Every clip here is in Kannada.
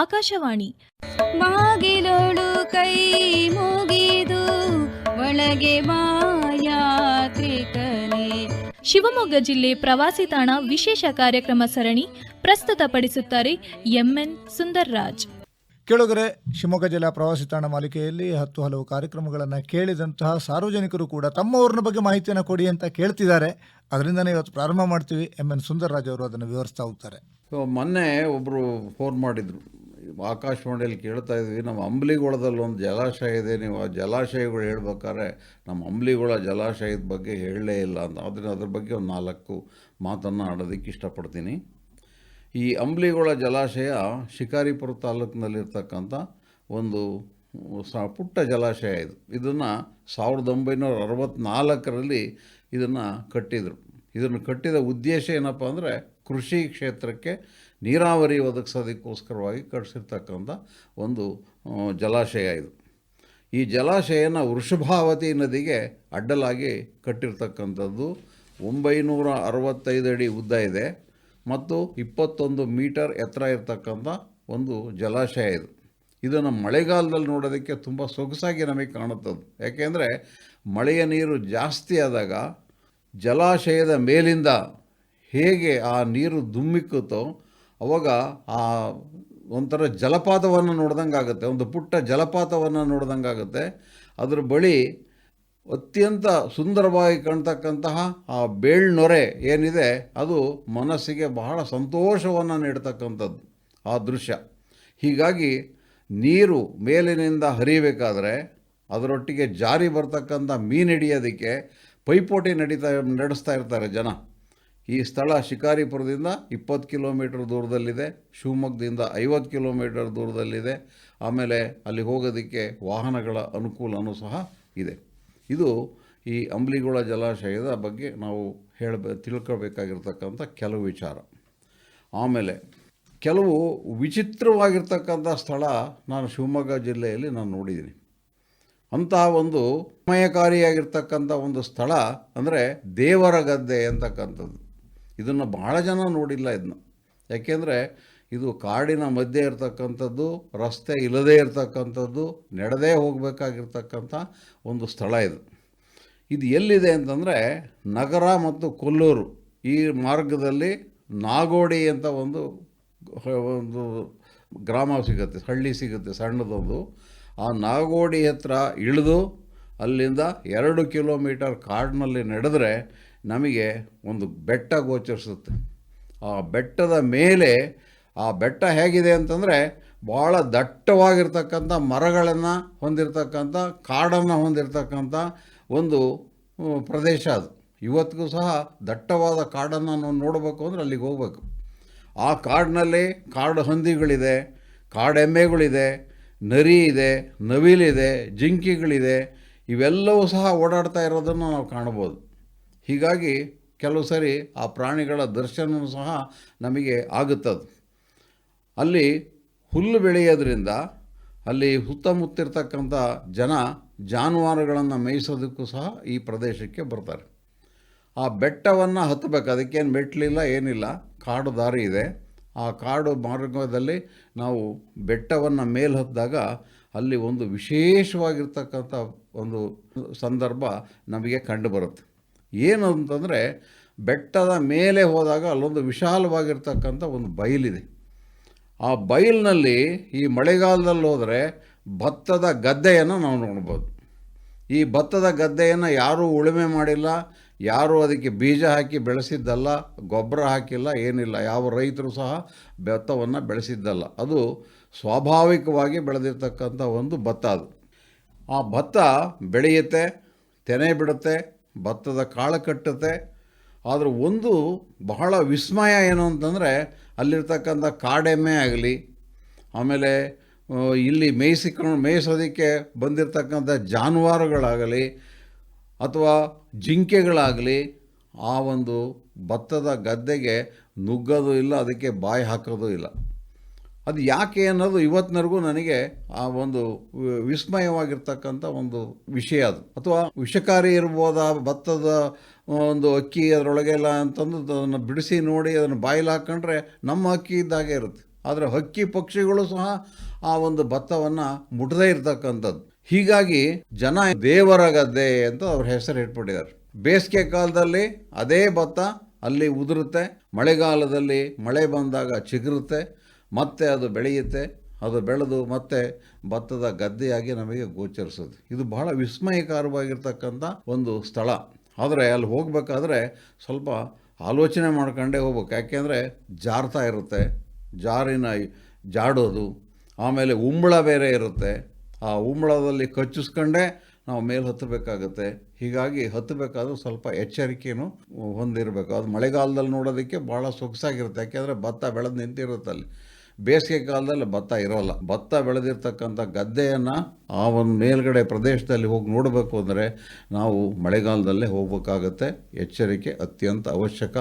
ಆಕಾಶವಾಣಿ. ಬಾಗಿಲೋಳು ಕೈ ಮುಗಿದು ಒಳಗೆ ಶಿವಮೊಗ್ಗ ಜಿಲ್ಲೆ ಪ್ರವಾಸಿ ತಾಣ ವಿಶೇಷ ಕಾರ್ಯಕ್ರಮ ಸರಣಿ ಪ್ರಸ್ತುತಪಡಿಸುತ್ತಾರೆ ಎಂಎನ್ ಸುಂದರ್ರಾಜ್. ಕೇಳುಗರೆ ಶಿವಮೊಗ್ಗ ಜಿಲ್ಲಾ ಪ್ರವಾಸಿ ತಾಣ ಮಾಲಿಕೆಯಲ್ಲಿ ಹತ್ತು ಹಲವು ಕಾರ್ಯಕ್ರಮಗಳನ್ನು ಕೇಳಿದಂತಹ ಸಾರ್ವಜನಿಕರು ಕೂಡ ತಮ್ಮ ಊರಿನ ಬಗ್ಗೆ ಮಾಹಿತಿಯನ್ನು ಕೊಡಿ ಅಂತ ಕೇಳ್ತಿದ್ದಾರೆ. ಅದರಿಂದನೇ ಇವತ್ತು ಪ್ರಾರಂಭ ಮಾಡ್ತೀವಿ. ಎಂ ಎನ್ ಸುಂದರ್ರಾಜ್ ಅವರು ಅದನ್ನು ವಿವರಿಸ್ತಾ ಹೋಗ್ತಾರೆ. ಸೊ ಮೊನ್ನೆ ಒಬ್ಬರು ಫೋನ್ ಮಾಡಿದರು. ಆಕಾಶವಾಣಿಯಲ್ಲಿ ಕೇಳ್ತಾ ಇದ್ವಿ, ನಮ್ಮ ಅಂಬ್ಲಿಗೊಳದಲ್ಲಿ ಒಂದು ಜಲಾಶಯ ಇದೆ, ನೀವು ಆ ಜಲಾಶಯಗಳು ಹೇಳ್ಬೇಕಾದ್ರೆ ನಮ್ಮ ಅಂಬ್ಲಿಗುಳ ಜಲಾಶಯದ ಬಗ್ಗೆ ಹೇಳಲೇ ಇಲ್ಲ ಅಂತ. ಆದರೆ ಅದ್ರ ಬಗ್ಗೆ ಒಂದು ನಾಲ್ಕು ಮಾತನ್ನು ಆಡೋದಕ್ಕೆ ಇಷ್ಟಪಡ್ತೀನಿ. ಈ ಅಂಬ್ಲಿಗುಳ ಜಲಾಶಯ ಶಿಕಾರಿಪುರ ತಾಲೂಕಿನಲ್ಲಿರ್ತಕ್ಕಂಥ ಒಂದು ಸ, ಪುಟ್ಟ ಜಲಾಶಯ ಇದು. ಇದನ್ನು ಸಾವಿರದ ಒಂಬೈನೂರ ಅರವತ್ತ್ನಾಲ್ಕರಲ್ಲಿ ಇದನ್ನು ಕಟ್ಟಿದರು. ಇದನ್ನು ಕಟ್ಟಿದ ಉದ್ದೇಶ ಏನಪ್ಪ ಅಂದರೆ ಕೃಷಿ ಕ್ಷೇತ್ರಕ್ಕೆ ನೀರಾವರಿ ಒದಗಿಸೋದಕ್ಕೋಸ್ಕರವಾಗಿ ಕಟ್ಟಿಸಿರ್ತಕ್ಕಂಥ ಒಂದು ಜಲಾಶಯ ಇದು. ಈ ಜಲಾಶಯನ ವೃಷಭಾವತಿ ನದಿಗೆ ಅಡ್ಡಲಾಗಿ ಕಟ್ಟಿರ್ತಕ್ಕಂಥದ್ದು ಒಂಬೈನೂರ ಅರವತ್ತೈದು ಅಡಿ ಉದ್ದ ಇದೆ ಮತ್ತು ಇಪ್ಪತ್ತೊಂದು ಮೀಟರ್ ಎತ್ತರ ಇರತಕ್ಕಂಥ ಒಂದು ಜಲಾಶಯ ಇದು. ಇದನ್ನು ಮಳೆಗಾಲದಲ್ಲಿ ನೋಡೋದಕ್ಕೆ ತುಂಬ ಸೊಗಸಾಗಿ ನಮಗೆ ಕಾಣುತ್ತದೆ ಯಾಕೆಂದರೆ ಮಳೆಯ ನೀರು ಜಾಸ್ತಿ ಆದಾಗ ಜಲಾಶಯದ ಮೇಲಿಂದ ಹೇಗೆ ಆ ನೀರು ಧುಮ್ಮಿಕ್ಕುತ್ತೋ ಅವಾಗ ಆ ಒಂಥರ ಜಲಪಾತವನ್ನು ನೋಡ್ದಂಗೆ ಆಗುತ್ತೆ ಒಂದು ಪುಟ್ಟ ಜಲಪಾತವನ್ನು ನೋಡ್ದಂಗೆ ಆಗುತ್ತೆ ಅದರ ಬಳಿ ಅತ್ಯಂತ ಸುಂದರವಾಗಿ ಕಾಣ್ತಕ್ಕಂತಹ ಆ ಬೇಳ್ನೊರೆ ಏನಿದೆ, ಅದು ಮನಸ್ಸಿಗೆ ಬಹಳ ಸಂತೋಷವನ್ನು ನೀಡ್ತಕ್ಕಂಥದ್ದು ಆ ದೃಶ್ಯ. ಹೀಗಾಗಿ ನೀರು ಮೇಲಿನಿಂದ ಹರಿಯಬೇಕಾದ್ರೆ ಅದರೊಟ್ಟಿಗೆ ಜಾರಿ ಬರ್ತಕ್ಕಂಥ ಮೀನು ಹಿಡಿಯೋದಕ್ಕೆ ಪೈಪೋಟಿ ನಡೀತಾ, ನಡೆಸ್ತಾ ಇರ್ತಾರೆ ಜನ. ಈ ಸ್ಥಳ ಶಿಕಾರಿಪುರದಿಂದ ಇಪ್ಪತ್ತು ಕಿಲೋಮೀಟರ್ ದೂರದಲ್ಲಿದೆ, ಶಿವಮೊಗ್ಗದಿಂದ ಐವತ್ತು ಕಿಲೋಮೀಟರ್ ದೂರದಲ್ಲಿದೆ. ಆಮೇಲೆ ಅಲ್ಲಿ ಹೋಗೋದಕ್ಕೆ ವಾಹನಗಳ ಅನುಕೂಲನೂ ಸಹ ಇದೆ. ಇದು ಈ ಅಂಬ್ಲಿಗುಳ ಜಲಾಶಯದ ಬಗ್ಗೆ ನಾವು ಹೇಳಬೇ, ತಿಳ್ಕೊಬೇಕಾಗಿರ್ತಕ್ಕಂಥ ಕೆಲವು ವಿಚಾರ. ಆಮೇಲೆ ಕೆಲವು ವಿಚಿತ್ರವಾಗಿರ್ತಕ್ಕಂಥ ಸ್ಥಳ ನಾನು ಶಿವಮೊಗ್ಗ ಜಿಲ್ಲೆಯಲ್ಲಿ ನಾನು ನೋಡಿದ್ದೀನಿ. ಅಂತಹ ಒಂದು ಸಮಯಕಾರಿಯಾಗಿರ್ತಕ್ಕಂಥ ಒಂದು ಸ್ಥಳ ಅಂದರೆ ದೇವರ ಗದ್ದೆ ಅಂತಕ್ಕಂಥದ್ದು. ಇದನ್ನು ಬಹಳ ಜನ ನೋಡಿಲ್ಲ ಇದನ್ನ ಯಾಕೆಂದರೆ ಇದು ಕಾಡಿನ ಮಧ್ಯೆ ಇರತಕ್ಕಂಥದ್ದು, ರಸ್ತೆ ಇಲ್ಲದೇ ಇರತಕ್ಕಂಥದ್ದು, ನಡೆದೇ ಹೋಗಬೇಕಾಗಿರ್ತಕ್ಕಂಥ ಒಂದು ಸ್ಥಳ ಇದು. ಇದು ಎಲ್ಲಿದೆ ಅಂತಂದರೆ ನಗರ ಮತ್ತು ಕೊಲ್ಲೂರು ಈ ಮಾರ್ಗದಲ್ಲಿ ನಾಗೋಡಿ ಅಂತ ಒಂದು ಒಂದು ಗ್ರಾಮ ಸಿಗುತ್ತೆ, ಹಳ್ಳಿ ಸಿಗುತ್ತೆ, ಸಣ್ಣದೊಂದು. ಆ ನಾಗೋಡಿ ಹತ್ರ ಇಳಿದು ಅಲ್ಲಿಂದ ಎರಡು ಕಿಲೋಮೀಟರ್ ಕಾಡಿನಲ್ಲಿ ನಡೆದರೆ ನಮಗೆ ಒಂದು ಬೆಟ್ಟ ಗೋಚರಿಸುತ್ತೆ. ಆ ಬೆಟ್ಟದ ಮೇಲೆ ಆ ಬೆಟ್ಟ ಹೇಗಿದೆ ಅಂತಂದರೆ ಭಾಳ ದಟ್ಟವಾಗಿರ್ತಕ್ಕಂಥ ಮರಗಳನ್ನು ಹೊಂದಿರತಕ್ಕಂಥ, ಕಾಡನ್ನು ಹೊಂದಿರತಕ್ಕಂಥ ಒಂದು ಪ್ರದೇಶ ಅದು. ಇವತ್ತಿಗೂ ಸಹ ದಟ್ಟವಾದ ಕಾಡನ್ನು ನಾವು ನೋಡಬೇಕು ಅಂದರೆ ಅಲ್ಲಿಗೆ ಹೋಗಬೇಕು. ಆ ಕಾಡಿನಲ್ಲಿ ಕಾಡು ಹಂದಿಗಳಿದೆ, ಕಾಡೆಮ್ಮೆಗಳಿದೆ ನರಿ ಇದೆ ನವಿಲಿದೆ ಜಿಂಕಿಗಳಿದೆ, ಇವೆಲ್ಲವೂ ಸಹ ಓಡಾಡ್ತಾ ಇರೋದನ್ನು ನಾವು ಕಾಣ್ಬೋದು ಹೀಗಾಗಿ ಕೆಲವು ಸರಿ ಆ ಪ್ರಾಣಿಗಳ ದರ್ಶನವೂ ಸಹ ನಮಗೆ ಆಗುತ್ತದೆ. ಅಲ್ಲಿ ಹುಲ್ಲು ಬೆಳೆಯೋದ್ರಿಂದ, ಅಲ್ಲಿ ಸುತ್ತಮುತ್ತಿರ್ತಕ್ಕಂಥ ಜನ ಜಾನುವಾರುಗಳನ್ನು ಮೇಯಿಸೋದಕ್ಕೂ ಸಹ ಈ ಪ್ರದೇಶಕ್ಕೆ ಬರ್ತಾರೆ. ಆ ಬೆಟ್ಟವನ್ನು ಹತ್ತಬೇಕು, ಅದಕ್ಕೇನು ಮೆಟ್ಲಿಲ್ಲ ಏನಿಲ್ಲ, ಕಾಡು ದಾರಿ ಇದೆ. ಆ ಕಾಡು ಮಾರ್ಗದಲ್ಲಿ ನಾವು ಬೆಟ್ಟವನ್ನು ಮೇಲೆ ಹತ್ತಿದಾಗ ಅಲ್ಲಿ ಒಂದು ವಿಶೇಷವಾಗಿರ್ತಕ್ಕಂಥ ಒಂದು ಸಂದರ್ಭ ನಮಗೆ ಕಂಡುಬರುತ್ತೆ ಏನು ಅಂತಂದರೆ ಬೆಟ್ಟದ ಮೇಲೆ ಹೋದಾಗ ಅಲ್ಲೊಂದು ವಿಶಾಲವಾಗಿರ್ತಕ್ಕಂಥ ಒಂದು ಬಯಲಿದೆ. ಆ ಬಯಲಿನಲ್ಲಿ ಈ ಮಳೆಗಾಲದಲ್ಲಿ ಹೋದರೆ ಭತ್ತದ ಗದ್ದೆಯನ್ನು ನಾವು ನೋಡ್ಬೋದು. ಈ ಭತ್ತದ ಗದ್ದೆಯನ್ನು ಯಾರೂ ಉಳುಮೆ ಮಾಡಿಲ್ಲ ಯಾರೂ ಅದಕ್ಕೆ ಬೀಜ ಹಾಕಿ ಬೆಳೆಸಿದ್ದಲ್ಲ, ಗೊಬ್ಬರ ಹಾಕಿಲ್ಲ, ಏನಿಲ್ಲ. ಯಾವ ರೈತರು ಸಹ ಭತ್ತವನ್ನು ಬೆಳೆಸಿದ್ದಲ್ಲ. ಅದು ಸ್ವಾಭಾವಿಕವಾಗಿ ಬೆಳೆದಿರ್ತಕ್ಕಂಥ ಒಂದು ಭತ್ತ ಅದು. ಆ ಭತ್ತ ಬೆಳೆಯುತ್ತೆ, ತೆನೆ ಬಿಡುತ್ತೆ, ಭತ್ತದ ಕಾಳು ಕಟ್ಟುತ್ತೆ. ಆದರೆ ಒಂದು ಬಹಳ ವಿಸ್ಮಯ ಏನು ಅಂತಂದರೆ, ಅಲ್ಲಿರ್ತಕ್ಕಂಥ ಕಾಡೆಮ್ಮೆ ಆಗಲಿ, ಆಮೇಲೆ ಇಲ್ಲಿ ಮೇಯಿಸಿಕೊಂಡು ಮೇಯಿಸೋದಕ್ಕೆ ಬಂದಿರತಕ್ಕಂಥ ಜಾನುವಾರುಗಳಾಗಲಿ ಅಥವಾ ಜಿಂಕೆಗಳಾಗಲಿ ಆ ಒಂದು ಭತ್ತದ ಗದ್ದೆಗೆ ನುಗ್ಗೋದು ಇಲ್ಲ, ಅದಕ್ಕೆ ಬಾಯಿ ಹಾಕೋದು ಇಲ್ಲ. ಅದು ಯಾಕೆ ಅನ್ನೋದು ಇವತ್ತಿನವರೆಗೂ ನನಗೆ ಆ ಒಂದು ವಿಸ್ಮಯವಾಗಿರ್ತಕ್ಕಂಥ ಒಂದು ವಿಷಯ ಅದು. ಅಥವಾ ವಿಷಕಾರಿ ಇರ್ಬೋದಾ ಭತ್ತದ ಒಂದು ಅಕ್ಕಿ ಅದರೊಳಗೆಲ್ಲ ಅಂತಂದು ಅದನ್ನು ಬಿಡಿಸಿ ನೋಡಿ ಅದನ್ನು ಬಾಯಲ್ಲಿ ಹಾಕ್ಕೊಂಡ್ರೆ ನಮ್ಮ ಅಕ್ಕಿ ಇದ್ದಾಗೆ ಇರುತ್ತೆ. ಆದರೆ ಹಕ್ಕಿ ಪಕ್ಷಿಗಳು ಸಹ ಆ ಒಂದು ಭತ್ತವನ್ನು ಮುಟ್ಟದೇ ಇರ್ತಕ್ಕಂಥದ್ದು. ಹೀಗಾಗಿ ಜನ ದೇವರ ಗದ್ದೆ ಅಂತ ಅವ್ರ ಹೆಸರು ಇಟ್ಬಿಟ್ಟಿದ್ದಾರೆ. ಬೇಸಿಗೆ ಕಾಲದಲ್ಲಿ ಅದೇ ಭತ್ತ ಅಲ್ಲಿ ಉದುರುತ್ತೆ, ಮಳೆಗಾಲದಲ್ಲಿ ಮಳೆ ಬಂದಾಗ ಚಿಗುರುತ್ತೆ, ಮತ್ತೆ ಅದು ಬೆಳೆಯುತ್ತೆ, ಅದು ಬೆಳೆದು ಮತ್ತೆ ಭತ್ತದ ಗದ್ದೆಯಾಗಿ ನಮಗೆ ಗೋಚರಿಸುತ್ತೆ. ಇದು ಬಹಳ ವಿಸ್ಮಯಕರವಾಗಿರ್ತಕ್ಕಂಥ ಒಂದು ಸ್ಥಳ. ಆದರೆ ಅಲ್ಲಿ ಹೋಗಬೇಕಾದ್ರೆ ಸ್ವಲ್ಪ ಆಲೋಚನೆ ಮಾಡ್ಕೊಂಡೇ ಹೋಗ್ಬೇಕು. ಯಾಕೆಂದರೆ ಜಾರ್ತಾ ಇರುತ್ತೆ, ಜಾರಿನ ಜಾಡೋದು, ಆಮೇಲೆ ಉಂಬಳ ಬೇರೆ ಇರುತ್ತೆ ಆ ಉಂಬಳದಲ್ಲಿ ಕಚ್ಚಿಸ್ಕೊಂಡೇ ನಾವು ಮೇಲೆ ಹತ್ತಬೇಕಾಗತ್ತೆ. ಹೀಗಾಗಿ ಹತ್ತಬೇಕಾದ್ರೂ ಸ್ವಲ್ಪ ಎಚ್ಚರಿಕೆಯೂ ಹೊಂದಿರಬೇಕು. ಅದು ಮಳೆಗಾಲದಲ್ಲಿ ನೋಡೋದಕ್ಕೆ ಭಾಳ ಸೊಗಸಾಗಿರುತ್ತೆ. ಯಾಕೆಂದರೆ ಭತ್ತ ಬೆಳೆದು ನಿಂತಿರುತ್ತೆ ಅಲ್ಲಿ. ಬೇಸಿಗೆ ಕಾಲದಲ್ಲಿ ಭತ್ತ ಇರೋಲ್ಲ. ಭತ್ತ ಬೆಳೆದಿರ್ತಕ್ಕಂಥ ಗದ್ದೆಯನ್ನು ಆ ಒಂದು ಮೇಲ್ಗಡೆ ಪ್ರದೇಶದಲ್ಲಿ ಹೋಗಿ ನೋಡಬೇಕು ಅಂದರೆ ನಾವು ಮಳೆಗಾಲದಲ್ಲೇ ಹೋಗಬೇಕಾಗತ್ತೆ. ಎಚ್ಚರಿಕೆ ಅತ್ಯಂತ ಅವಶ್ಯಕ.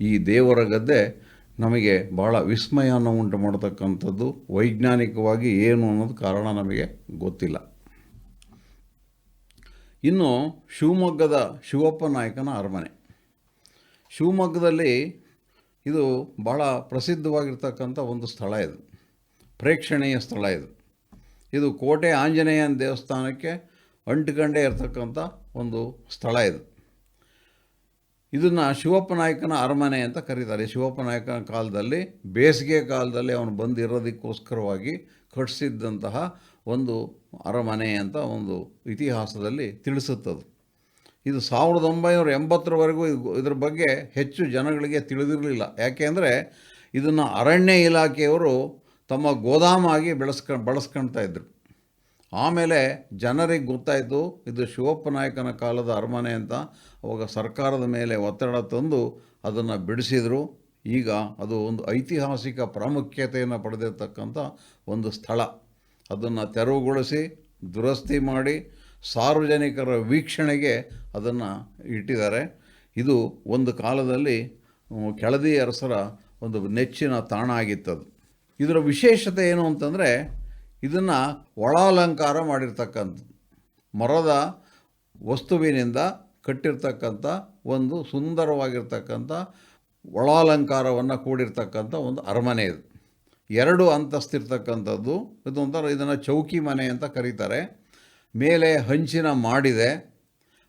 ಈ ದೇವರ ಗದ್ದೆ ನಮಗೆ ಭಾಳ ವಿಸ್ಮಯವನ್ನು ಉಂಟು ಮಾಡತಕ್ಕಂಥದ್ದು ವೈಜ್ಞಾನಿಕವಾಗಿ ಏನು ಅನ್ನೋದು ಕಾರಣ ನಮಗೆ ಗೊತ್ತಿಲ್ಲ. ಇನ್ನು ಶಿವಮೊಗ್ಗದ ಶಿವಪ್ಪ ನಾಯಕನ ಅರಮನೆ. ಶಿವಮೊಗ್ಗದಲ್ಲಿ ಇದು ಭಾಳ ಪ್ರಸಿದ್ಧವಾಗಿರ್ತಕ್ಕಂಥ ಒಂದು ಸ್ಥಳ ಇದು. ಪ್ರೇಕ್ಷಣೀಯ ಸ್ಥಳ ಇದು. ಇದು ಕೋಟೆ ಆಂಜನೇಯನ ದೇವಸ್ಥಾನಕ್ಕೆ ಅಂಟುಕೊಂಡೇ ಇರತಕ್ಕಂಥ ಒಂದು ಸ್ಥಳ ಇದು. ಇದನ್ನು ಶಿವಪ್ಪ ನಾಯಕನ ಅರಮನೆ ಅಂತ ಕರೀತಾರೆ. ಶಿವಪ್ಪ ನಾಯಕನ ಕಾಲದಲ್ಲಿ, ಬೇಸಿಗೆ ಕಾಲದಲ್ಲಿ ಅವನು ಬಂದಿರೋದಕ್ಕೋಸ್ಕರವಾಗಿ ಕಟ್ಟಿಸಿದ್ದಂತಹ ಒಂದು ಅರಮನೆ ಅಂತ ಒಂದು ಇತಿಹಾಸದಲ್ಲಿ ತಿಳಿಸುತ್ತದೆ ಇದು ಸಾವಿರದ ಒಂಬೈನೂರ ಎಂಬತ್ತರವರೆಗೂ ಇದು ಇದ್ರ ಬಗ್ಗೆ ಹೆಚ್ಚು ಜನಗಳಿಗೆ ತಿಳಿದಿರಲಿಲ್ಲ. ಯಾಕೆಂದರೆ ಇದನ್ನು ಅರಣ್ಯ ಇಲಾಖೆಯವರು ತಮ್ಮ ಗೋದಾಮಾಗಿ ಬೆಳೆಸ್ಕ ಬಳಸ್ಕೊಳ್ತಾ ಇದ್ರು. ಆಮೇಲೆ ಜನರಿಗೆ ಗೊತ್ತಾಯಿತು, ಇದು ಶಿವಪ್ಪ ನಾಯಕನ ಕಾಲದ ಅರಮನೆ ಅಂತ. ಅವಾಗ ಸರ್ಕಾರದ ಮೇಲೆ ಒತ್ತಡ ತಂದು ಅದನ್ನು ಬಿಡಿಸಿದರು. ಈಗ ಅದು ಒಂದು ಐತಿಹಾಸಿಕ ಪ್ರಾಮುಖ್ಯತೆಯನ್ನು ಪಡೆದಿರ್ತಕ್ಕಂಥ ಒಂದು ಸ್ಥಳ. ಅದನ್ನು ತೆರವುಗೊಳಿಸಿ, ದುರಸ್ತಿ ಮಾಡಿ, ಸಾರ್ವಜನಿಕರ ವೀಕ್ಷಣೆಗೆ ಅದನ್ನು ಇಟ್ಟಿದ್ದಾರೆ. ಇದು ಒಂದು ಕಾಲದಲ್ಲಿ ಕೆಳದಿ ಅರಸರ ಒಂದು ನೆಚ್ಚಿನ ತಾಣ ಆಗಿತ್ತದು. ಇದರ ವಿಶೇಷತೆ ಏನು ಅಂತಂದರೆ ಇದನ್ನು ಒಳಾಲಂಕಾರ ಮಾಡಿರ್ತಕ್ಕಂಥದ್ದು. ಮರದ ವಸ್ತುವಿನಿಂದ ಕಟ್ಟಿರ್ತಕ್ಕಂಥ ಒಂದು ಸುಂದರವಾಗಿರ್ತಕ್ಕಂಥ ಒಳಾಲಂಕಾರವನ್ನು ಕೂಡಿರ್ತಕ್ಕಂಥ ಒಂದು ಅರಮನೆ ಇದು. ಎರಡು ಅಂತಸ್ತಿರ್ತಕ್ಕಂಥದ್ದು. ಇದೊಂಥರ ಇದನ್ನು ಚೌಕಿ ಮನೆ ಅಂತ ಕರೀತಾರೆ. ಮೇಲೆ ಹಂಚಿನ ಮಾಡಿದೆ.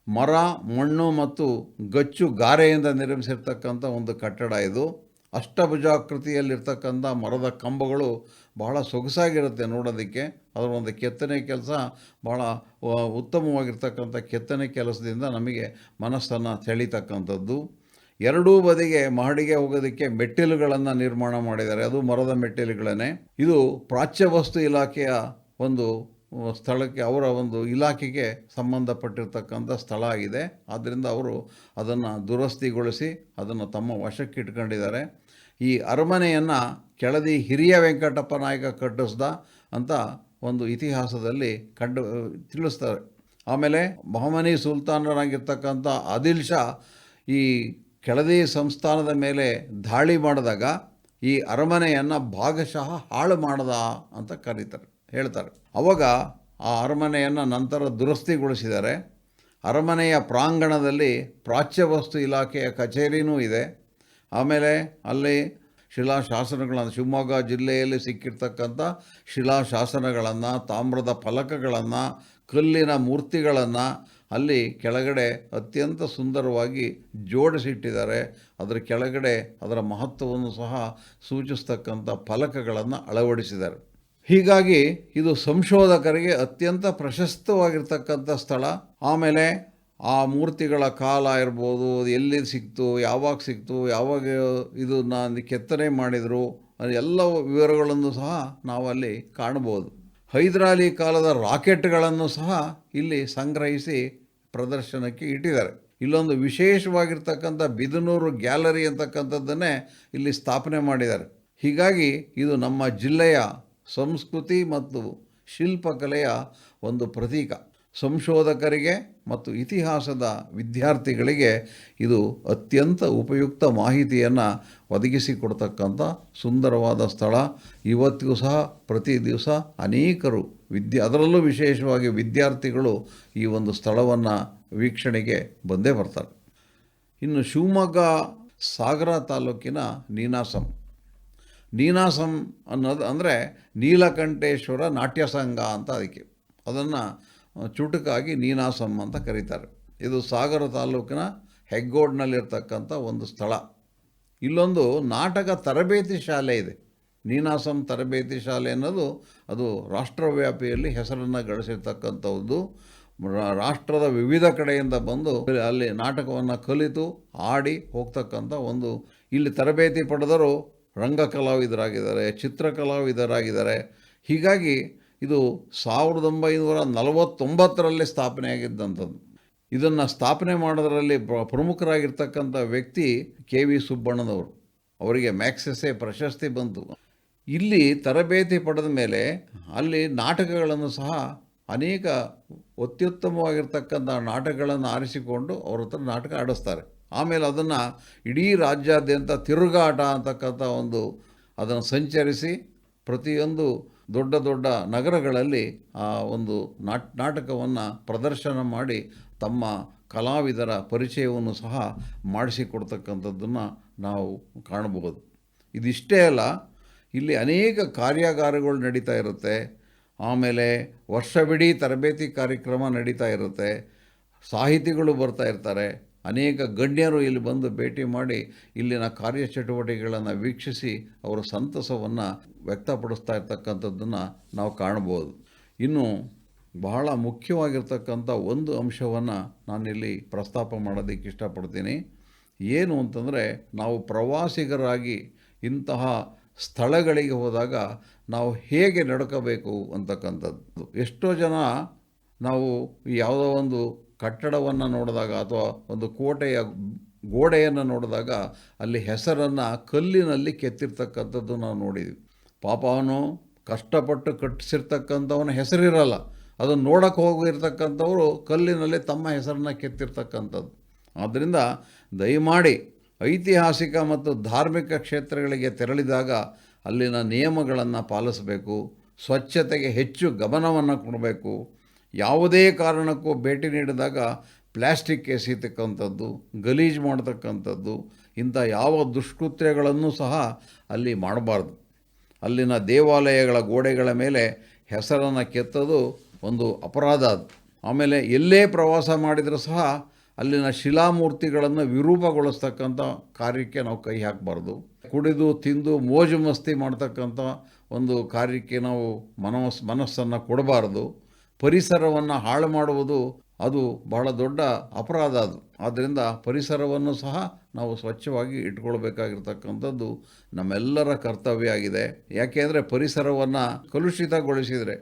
ಮರ, ಮಣ್ಣು ಮತ್ತು ಗಚ್ಚು ಗಾರೆಯಿಂದ ನಿರ್ಮಿಸಿರ್ತಕ್ಕಂಥ ಒಂದು ಕಟ್ಟಡ ಇದು. ಅಷ್ಟಭುಜಾಕೃತಿಯಲ್ಲಿರ್ತಕ್ಕಂಥ ಮರದ ಕಂಬಗಳು ಬಹಳ ಸೊಗಸಾಗಿರುತ್ತೆ ನೋಡೋದಕ್ಕೆ. ಅದರ ಒಂದು ಕೆತ್ತನೆ ಕೆಲಸ ವ- ಉತ್ತಮವಾಗಿರ್ತಕ್ಕಂಥ ಕೆತ್ತನೆ ಕೆಲಸದಿಂದ ನಮಗೆ ಮನಸ್ಸನ್ನು ಸೆಳೀತಕ್ಕಂಥದ್ದು. ಎರಡೂ ಬದಿಗೆ ಮಹಡಿಗೆ ಹೋಗೋದಕ್ಕೆ ಮೆಟ್ಟಿಲುಗಳನ್ನು ನಿರ್ಮಾಣ ಮಾಡಿದ್ದಾರೆ. ಅದು ಮರದ ಮೆಟ್ಟಿಲುಗಳನ್ನೇ. ಇದು ಪ್ರಾಚ್ಯ ವಸ್ತು ಇಲಾಖೆಯ ಒಂದು ಸ್ಥಳಕ್ಕೆ, ಅವರ ಒಂದು ಇಲಾಖೆಗೆ ಸಂಬಂಧಪಟ್ಟಿರ್ತಕ್ಕಂಥ ಸ್ಥಳ ಆಗಿದೆ. ಆದ್ದರಿಂದ ಅವರು ಅದನ್ನು ದುರಸ್ತಿಗೊಳಿಸಿ ಅದನ್ನು ತಮ್ಮ ವಶಕ್ಕೆ ಇಟ್ಕೊಂಡಿದ್ದಾರೆ. ಈ ಅರಮನೆಯನ್ನು ಕೆಳದಿ ಹಿರಿಯ ವೆಂಕಟಪ್ಪ ನಾಯಕ ಕಟ್ಟಿಸ್ದ ಅಂತ ಒಂದು ಇತಿಹಾಸದಲ್ಲಿ ಕಂಡು, ತಿಳಿಸ್ತಾರೆ. ಆಮೇಲೆ ಬಹಮನಿ ಸುಲ್ತಾನರಾಗಿರ್ತಕ್ಕಂಥ ಆದಿಲ್ ಶಾ ಈ ಕೆಳದಿ ಸಂಸ್ಥಾನದ ಮೇಲೆ ದಾಳಿ ಮಾಡಿದಾಗ ಈ ಅರಮನೆಯನ್ನು ಭಾಗಶಃ ಹಾಳು ಮಾಡದ ಅಂತ ಕರೀತಾರೆ, ಹೇಳ್ತಾರೆ. ಅವಾಗ ಆ ಅರಮನೆಯನ್ನು ನಂತರ ದುರಸ್ತಿಗೊಳಿಸಿದ್ದಾರೆ ಅರಮನೆಯ ಪ್ರಾಂಗಣದಲ್ಲಿ ಪ್ರಾಚ್ಯ ವಸ್ತು ಇಲಾಖೆಯ ಕಚೇರಿನೂ ಇದೆ. ಆಮೇಲೆ ಅಲ್ಲಿ ಶಿಲಾಶಾಸನಗಳನ್ನು ಶಿವಮೊಗ್ಗ ಜಿಲ್ಲೆಯಲ್ಲಿ ಸಿಕ್ಕಿರ್ತಕ್ಕಂಥ ಶಿಲಾಶಾಸನಗಳನ್ನು, ತಾಮ್ರದ ಫಲಕಗಳನ್ನು, ಕಲ್ಲಿನ ಮೂರ್ತಿಗಳನ್ನು ಅಲ್ಲಿ ಕೆಳಗಡೆ ಅತ್ಯಂತ ಸುಂದರವಾಗಿ ಜೋಡಿಸಿಟ್ಟಿದ್ದಾರೆ. ಅದರ ಕೆಳಗಡೆ ಅದರ ಮಹತ್ವವನ್ನು ಸಹ ಸೂಚಿಸ್ತಕ್ಕಂಥ ಫಲಕಗಳನ್ನು ಅಳವಡಿಸಿದ್ದಾರೆ. ಹೀಗಾಗಿ ಇದು ಸಂಶೋಧಕರಿಗೆ ಅತ್ಯಂತ ಪ್ರಶಸ್ತವಾಗಿರ್ತಕ್ಕಂಥ ಸ್ಥಳ. ಆಮೇಲೆ ಆ ಮೂರ್ತಿಗಳ ಕಾಲ ಇರ್ಬೋದು, ಅದು ಎಲ್ಲಿ ಸಿಕ್ತು, ಯಾವಾಗ ಸಿಕ್ತು, ಯಾವಾಗ ಇದನ್ನು ಕೆತ್ತನೆ ಮಾಡಿದರು ಎಲ್ಲ ವಿವರಗಳನ್ನು ಸಹ ನಾವಲ್ಲಿ ಕಾಣ್ಬೋದು. ಹೈದರಾಲಿ ಕಾಲದ ರಾಕೆಟ್ಗಳನ್ನು ಸಹ ಇಲ್ಲಿ ಸಂಗ್ರಹಿಸಿ ಪ್ರದರ್ಶನಕ್ಕೆ ಇಟ್ಟಿದ್ದಾರೆ. ಇಲ್ಲೊಂದು ವಿಶೇಷವಾಗಿರ್ತಕ್ಕಂಥ ಬಿದನೂರು ಗ್ಯಾಲರಿ ಅಂತಕ್ಕಂಥದ್ದನ್ನೇ ಇಲ್ಲಿ ಸ್ಥಾಪನೆ ಮಾಡಿದ್ದಾರೆ. ಹೀಗಾಗಿ ಇದು ನಮ್ಮ ಜಿಲ್ಲೆಯ ಸಂಸ್ಕೃತಿ ಮತ್ತು ಶಿಲ್ಪಕಲೆಯ ಒಂದು ಪ್ರತೀಕ. ಸಂಶೋಧಕರಿಗೆ ಮತ್ತು ಇತಿಹಾಸದ ವಿದ್ಯಾರ್ಥಿಗಳಿಗೆ ಇದು ಅತ್ಯಂತ ಉಪಯುಕ್ತ ಮಾಹಿತಿಯನ್ನು ಒದಗಿಸಿಕೊಡ್ತಕ್ಕಂಥ ಸುಂದರವಾದ ಸ್ಥಳ. ಇವತ್ತಿಗೂ ಸಹ ಪ್ರತಿ ದಿವಸ ಅನೇಕರು ವಿದ್ಯೆ, ಅದರಲ್ಲೂ ವಿಶೇಷವಾಗಿ ವಿದ್ಯಾರ್ಥಿಗಳು ಈ ಒಂದು ಸ್ಥಳವನ್ನು ವೀಕ್ಷಣೆಗೆ ಬಂದೇ ಬರ್ತಾರೆ. ಇನ್ನು ಶಿವಮೊಗ್ಗ ಸಾಗರ ತಾಲೂಕಿನ ನೀನಾಸಂ. ನೀನಾಸಂ ಅನ್ನೋದು ಅಂದರೆ ನೀಲಕಂಠೇಶ್ವರ ನಾಟ್ಯ ಸಂಘ ಅಂತ ಅದಕ್ಕೆ. ಅದನ್ನು ಚುಟುಕಾಗಿ ನೀನಾಸಂ ಅಂತ ಕರೀತಾರೆ. ಇದು ಸಾಗರ ತಾಲೂಕಿನ ಹೆಗ್ಗೋಡ್ನಲ್ಲಿರ್ತಕ್ಕಂಥ ಒಂದು ಸ್ಥಳ. ಇಲ್ಲೊಂದು ನಾಟಕ ತರಬೇತಿ ಶಾಲೆ ಇದೆ. ನೀನಾಸಂ ತರಬೇತಿ ಶಾಲೆ ಅನ್ನೋದು ಅದು ರಾಷ್ಟ್ರವ್ಯಾಪಿಯಲ್ಲಿ ಹೆಸರನ್ನು ಗಳಿಸಿರ್ತಕ್ಕಂಥದ್ದು. ರಾಷ್ಟ್ರದ ವಿವಿಧ ಕಡೆಯಿಂದ ಬಂದು ಅಲ್ಲಿ ನಾಟಕವನ್ನು ಕಲಿತು, ಆಡಿ ಹೋಗ್ತಕ್ಕಂಥ ಒಂದು ಇಲ್ಲಿ ತರಬೇತಿ ಪಡೆದರು ರಂಗ ಕಲಾವಿದರಾಗಿದ್ದಾರೆ ಚಿತ್ರಕಲಾವಿದರಾಗಿದ್ದಾರೆ. ಹೀಗಾಗಿ ಇದು ಸಾವಿರದ ಒಂಬೈನೂರ ನಲವತ್ತೊಂಬತ್ತರಲ್ಲಿ ಸ್ಥಾಪನೆಯಾಗಿದ್ದಂಥದ್ದು. ಇದನ್ನು ಸ್ಥಾಪನೆ ಮಾಡೋದರಲ್ಲಿ ಪ್ರ- ಪ್ರಮುಖರಾಗಿರ್ತಕ್ಕಂಥ ವ್ಯಕ್ತಿ ಕೆ ವಿ ಸುಬ್ಬಣ್ಣನವರು. ಅವರಿಗೆ ಮ್ಯಾಕ್ಸೆಸೆ ಪ್ರಶಸ್ತಿ ಬಂತು. ಇಲ್ಲಿ ತರಬೇತಿ ಪಡೆದ ಮೇಲೆ ಅಲ್ಲಿ ನಾಟಕಗಳನ್ನು ಸಹ ಅನೇಕ ಅತ್ಯುತ್ತಮವಾಗಿರ್ತಕ್ಕಂಥ ನಾಟಕಗಳನ್ನು ಆರಿಸಿಕೊಂಡು ಅವ್ರ ಹತ್ರ ನಾಟಕ ಆಡಿಸ್ತಾರೆ. ಆಮೇಲೆ ಅದನ್ನು ಇಡೀ ರಾಜ್ಯಾದ್ಯಂತ ತಿರುಗಾಟ ಅಂತಕ್ಕಂಥ ಒಂದು ಅದನ್ನು ಸಂಚರಿಸಿ ಪ್ರತಿಯೊಂದು ದೊಡ್ಡ ದೊಡ್ಡ ನಗರಗಳಲ್ಲಿ ಆ ಒಂದು ನಾಟ್, ನಾಟಕವನ್ನು ಪ್ರದರ್ಶನ ಮಾಡಿ ತಮ್ಮ ಕಲಾವಿದರ ಪರಿಚಯವನ್ನು ಸಹ ಮಾಡಿಸಿಕೊಡ್ತಕ್ಕಂಥದ್ದನ್ನು ನಾವು ಕಾಣಬಹುದು. ಇದಿಷ್ಟೇ ಅಲ್ಲ, ಇಲ್ಲಿ ಅನೇಕ ಕಾರ್ಯಾಗಾರಗಳು ನಡೀತಾ ಇರುತ್ತೆ. ಆಮೇಲೆ ವರ್ಷವಿಡೀ ತರಬೇತಿ ಕಾರ್ಯಕ್ರಮ ನಡೀತಾ ಇರುತ್ತೆ. ಸಾಹಿತಿಗಳು ಬರ್ತಾ ಇರ್ತಾರೆ. ಅನೇಕ ಗಣ್ಯರು ಇಲ್ಲಿ ಬಂದು ಭೇಟಿ ಮಾಡಿ ಇಲ್ಲಿನ ಕಾರ್ಯಚಟುವಟಿಕೆಗಳನ್ನು ವೀಕ್ಷಿಸಿ ಅವರ ಸಂತಸವನ್ನು ವ್ಯಕ್ತಪಡಿಸ್ತಾ ಇರ್ತಕ್ಕಂಥದ್ದನ್ನು ನಾವು ಕಾಣ್ಬೋದು ಇನ್ನು ಬಹಳ ಮುಖ್ಯವಾಗಿರ್ತಕ್ಕಂಥ ಒಂದು ಅಂಶವನ್ನು ನಾನಿಲ್ಲಿ ಪ್ರಸ್ತಾಪ ಮಾಡೋದಕ್ಕೆ ಇಷ್ಟಪಡ್ತೀನಿ. ಏನು ಅಂತಂದರೆ ನಾವು ಪ್ರವಾಸಿಗರಾಗಿ ಇಂತಹ ಸ್ಥಳಗಳಿಗೆ ಹೋದಾಗ ನಾವು ಹೇಗೆ ನಡ್ಕೋಬೇಕು ಅಂತಕ್ಕಂಥದ್ದು. ಎಷ್ಟೋ ಜನ ನಾವು ಯಾವುದೋ ಒಂದು ಕಟ್ಟಡವನ್ನು ನೋಡಿದಾಗ ಅಥವಾ ಒಂದು ಕೋಟೆಯ ಗೋಡೆಯನ್ನು ನೋಡಿದಾಗ ಅಲ್ಲಿ ಹೆಸರನ್ನು ಕಲ್ಲಿನಲ್ಲಿ ಕೆತ್ತಿರ್ತಕ್ಕಂಥದ್ದು ನಾವು ನೋಡಿದ್ವಿ. ಪಾಪ ಅವನು ಕಷ್ಟಪಟ್ಟು ಕಟ್ಟಿಸಿರ್ತಕ್ಕಂಥವನ ಹೆಸರಿರಲ್ಲ. ಅದನ್ನು ನೋಡೋಕ್ಕೆ ಹೋಗಿರ್ತಕ್ಕಂಥವರು ಕಲ್ಲಿನಲ್ಲಿ ತಮ್ಮ ಹೆಸರನ್ನ ಕೆತ್ತಿರ್ತಕ್ಕಂಥದ್ದು. ಆದ್ದರಿಂದ ದಯಮಾಡಿ ಐತಿಹಾಸಿಕ ಮತ್ತು ಧಾರ್ಮಿಕ ಕ್ಷೇತ್ರಗಳಿಗೆ ತೆರಳಿದಾಗ ಅಲ್ಲಿನ ನಿಯಮಗಳನ್ನು ಪಾಲಿಸಬೇಕು, ಸ್ವಚ್ಛತೆಗೆ ಹೆಚ್ಚು ಗಮನವನ್ನು ಕೊಡಬೇಕು ಯಾವುದೇ ಕಾರಣಕ್ಕೂ ಭೇಟಿ ನೀಡಿದಾಗ ಪ್ಲ್ಯಾಸ್ಟಿಕ್ ಎಸೆಯತಕ್ಕಂಥದ್ದು ಗಲೀಜು ಮಾಡತಕ್ಕಂಥದ್ದು, ಇಂಥ ಯಾವ ದುಷ್ಕೃತ್ಯಗಳನ್ನು ಸಹ ಅಲ್ಲಿ ಮಾಡಬಾರ್ದು. ಅಲ್ಲಿನ ದೇವಾಲಯಗಳ ಗೋಡೆಗಳ ಮೇಲೆ ಹೆಸರನ್ನು ಕೆತ್ತೋದು ಒಂದು ಅಪರಾಧ ಅದು. ಆಮೇಲೆ ಎಲ್ಲೇ ಪ್ರವಾಸ ಮಾಡಿದರೂ ಸಹ ಅಲ್ಲಿನ ಶಿಲಾಮೂರ್ತಿಗಳನ್ನು ವಿರೂಪಗೊಳಿಸ್ತಕ್ಕಂಥ ಕಾರ್ಯಕ್ಕೆ ನಾವು ಕೈ ಹಾಕಬಾರ್ದು. ಕುಡಿದು, ತಿಂದು, ಮೋಜು ಮಸ್ತಿ ಮಾಡ್ತಕ್ಕಂಥ ಒಂದು ಕಾರ್ಯಕ್ಕೆ ನಾವು ಮನಸ್ ಮನಸ್ಸನ್ನು ಕೊಡಬಾರ್ದು. ಪರಿಸರವನ್ನು ಹಾಳು ಮಾಡುವುದು ಅದು ಬಹಳ ದೊಡ್ಡ ಅಪರಾಧ ಅದು. ಆದ್ದರಿಂದ ಪರಿಸರವನ್ನು ಸಹ ನಾವು ಸ್ವಚ್ಛವಾಗಿ ಇಟ್ಕೊಳ್ಬೇಕಾಗಿರ್ತಕ್ಕಂಥದ್ದು ನಮ್ಮೆಲ್ಲರ ಕರ್ತವ್ಯ ಆಗಿದೆ. ಯಾಕೆಂದರೆ ಪರಿಸರವನ್ನು ಕಲುಷಿತಗೊಳಿಸಿದರೆ,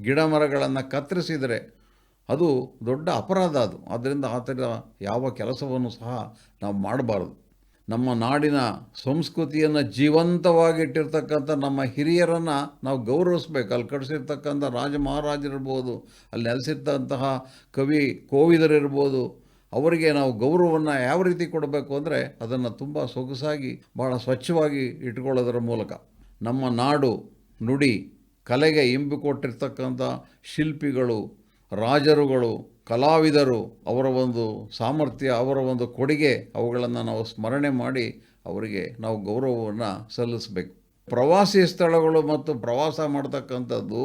ಗಿಡ ಮರಗಳನ್ನು ಕತ್ತರಿಸಿದರೆ ಅದು ದೊಡ್ಡ ಅಪರಾಧ ಅದು. ಆದ್ದರಿಂದ ಆ ಥರ ಯಾವ ಕೆಲಸವನ್ನು ಸಹ ನಾವು ಮಾಡಬಾರ್ದು. ನಮ್ಮ ನಾಡಿನ ಸಂಸ್ಕೃತಿಯನ್ನು ಜೀವಂತವಾಗಿಟ್ಟಿರ್ತಕ್ಕಂಥ ನಮ್ಮ ಹಿರಿಯರನ್ನು ನಾವು ಗೌರವಿಸ್ಬೇಕು. ಅಲ್ಲಿ ಕಟ್ಟಿಸಿರ್ತಕ್ಕಂಥ ರಾಜ ಮಹಾರಾಜರಿರ್ಬೋದು ಅಲ್ಲಿ ನೆಲೆಸಿದ್ದಂತಹ ಕವಿ ಕೋವಿದರಿರ್ಬೋದು ಅವರಿಗೆ ನಾವು ಗೌರವವನ್ನು ಯಾವ ರೀತಿ ಕೊಡಬೇಕು ಅಂದರೆ ಅದನ್ನು ತುಂಬ ಸೊಗಸಾಗಿ ಭಾಳ ಸ್ವಚ್ಛವಾಗಿ ಇಟ್ಕೊಳ್ಳೋದರ ಮೂಲಕ. ನಮ್ಮ ನಾಡು ನುಡಿ, ಕಲೆಗೆ ಇಂಬು ಕೊಟ್ಟಿರ್ತಕ್ಕಂಥ ಶಿಲ್ಪಿಗಳು, ರಾಜರುಗಳು ಕಲಾವಿದರು ಅವರ ಒಂದು ಸಾಮರ್ಥ್ಯ, ಅವರ ಒಂದು ಕೊಡುಗೆ, ಅವುಗಳನ್ನು ನಾವು ಸ್ಮರಣೆ ಮಾಡಿ ಅವರಿಗೆ ನಾವು ಗೌರವವನ್ನು ಸಲ್ಲಿಸಬೇಕು. ಪ್ರವಾಸಿ ಸ್ಥಳಗಳು ಮತ್ತು ಪ್ರವಾಸ ಮಾಡ್ತಕ್ಕಂಥದ್ದು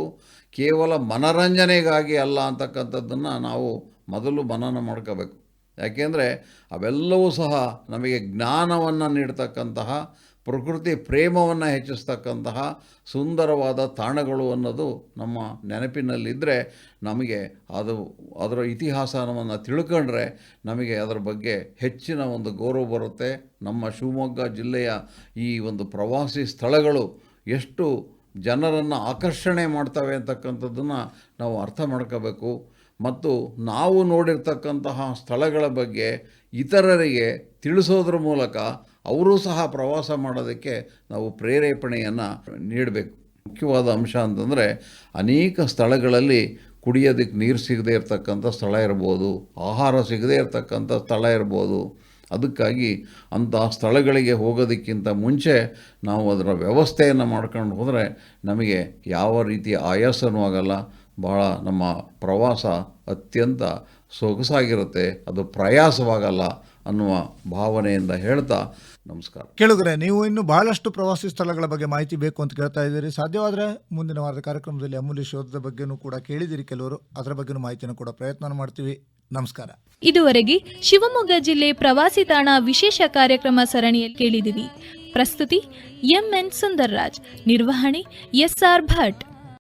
ಕೇವಲ ಮನರಂಜನೆಗಾಗಿ ಅಲ್ಲ ಅಂತಕ್ಕಂಥದ್ದನ್ನು ನಾವು ಮೊದಲು ಮನನ ಮಾಡ್ಕೋಬೇಕು. ಯಾಕೆಂದರೆ ಅವೆಲ್ಲವೂ ಸಹ ನಮಗೆ ಜ್ಞಾನವನ್ನು ನೀಡ್ತಕ್ಕಂತಹ ಪ್ರಕೃತಿ ಪ್ರೇಮವನ್ನು ಹೆಚ್ಚಿಸ್ತಕ್ಕಂತಹ ಸುಂದರವಾದ ತಾಣಗಳು ಅನ್ನೋದು ನಮ್ಮ ನೆನಪಿನಲ್ಲಿದ್ದರೆ ನಮಗೆ ಅದು, ಅದರ ಇತಿಹಾಸವನ್ನು ತಿಳ್ಕೊಂಡ್ರೆ ನಮಗೆ ಅದರ ಬಗ್ಗೆ ಹೆಚ್ಚಿನ ಒಂದು ಗೌರವ ಬರುತ್ತೆ. ನಮ್ಮ ಶಿವಮೊಗ್ಗ ಜಿಲ್ಲೆಯ ಈ ಒಂದು ಪ್ರವಾಸಿ ಸ್ಥಳಗಳು ಎಷ್ಟು ಜನರನ್ನು ಆಕರ್ಷಣೆ ಮಾಡ್ತವೆ ಅಂತಕ್ಕಂಥದ್ದನ್ನು ನಾವು ಅರ್ಥ ಮಾಡ್ಕೋಬೇಕು. ಮತ್ತು ನಾವು ನೋಡಿರ್ತಕ್ಕಂತಹ ಸ್ಥಳಗಳ ಬಗ್ಗೆ ಇತರರಿಗೆ ತಿಳಿಸೋದ್ರ ಮೂಲಕ ಅವರೂ ಸಹ ಪ್ರವಾಸ ಮಾಡೋದಕ್ಕೆ ನಾವು ಪ್ರೇರೇಪಣೆಯನ್ನು ನೀಡಬೇಕು. ಮುಖ್ಯವಾದ ಅಂಶ ಅಂತಂದರೆ ಅನೇಕ ಸ್ಥಳಗಳಲ್ಲಿ ಕುಡಿಯೋದಕ್ಕೆ ನೀರು ಸಿಗದೇ ಇರತಕ್ಕಂಥ ಸ್ಥಳ ಇರ್ಬೋದು, ಆಹಾರ ಸಿಗದೇ ಇರತಕ್ಕಂಥ ಸ್ಥಳ ಇರ್ಬೋದು. ಅದಕ್ಕಾಗಿ ಅಂಥ ಸ್ಥಳಗಳಿಗೆ ಹೋಗೋದಕ್ಕಿಂತ ಮುಂಚೆ ನಾವು ಅದರ ವ್ಯವಸ್ಥೆಯನ್ನು ಮಾಡ್ಕೊಂಡು ಹೋದರೆ ನಮಗೆ ಯಾವ ರೀತಿ ಆಯಾಸನೂ ಆಗಲ್ಲ. ಭಾಳ ನಮ್ಮ ಪ್ರವಾಸ ಅತ್ಯಂತ ಸೊಗಸಾಗಿರುತ್ತೆ. ಅದು ಪ್ರಯಾಸವಾಗಲ್ಲ ಅನ್ನುವ ಭಾವನೆಯಿಂದ ಹೇಳ್ತಾ ನಮಸ್ಕಾರ. ಕೇಳಿದ್ರೆ ನೀವು ಇನ್ನು ಬಹಳಷ್ಟು ಪ್ರವಾಸಿ ಸ್ಥಳಗಳ ಬಗ್ಗೆ ಮಾಹಿತಿ ಬೇಕು ಅಂತ ಕೇಳ್ತಾ ಇದ್ದೀರಿ. ಸಾಧ್ಯವಾದರೆ ಮುಂದಿನ ವಾರದ ಕಾರ್ಯಕ್ರಮದಲ್ಲಿ ಅಮೂಲ್ಯ ಶೋಧದ ಬಗ್ಗೆನೂ ಕೂಡ ಕೇಳಿದಿರಿ ಕೆಲವರು. ಅದರ ಬಗ್ಗೆನೂ ಮಾಹಿತಿಯನ್ನು ಕೂಡ ಪ್ರಯತ್ನ ಮಾಡ್ತೀವಿ. ನಮಸ್ಕಾರ. ಇದುವರೆಗೆ ಶಿವಮೊಗ್ಗ ಜಿಲ್ಲೆ ಪ್ರವಾಸಿ ತಾಣ ವಿಶೇಷ ಕಾರ್ಯಕ್ರಮ ಸರಣಿಯಲ್ಲಿ ಕೇಳಿದಿರಿ ಪ್ರಸ್ತುತಿ ಎಂಎನ್ ಸುಂದರ್ರಾಜ್. ನಿರ್ವಹಣೆ ಎಸ್ಆರ್ ಭಟ್.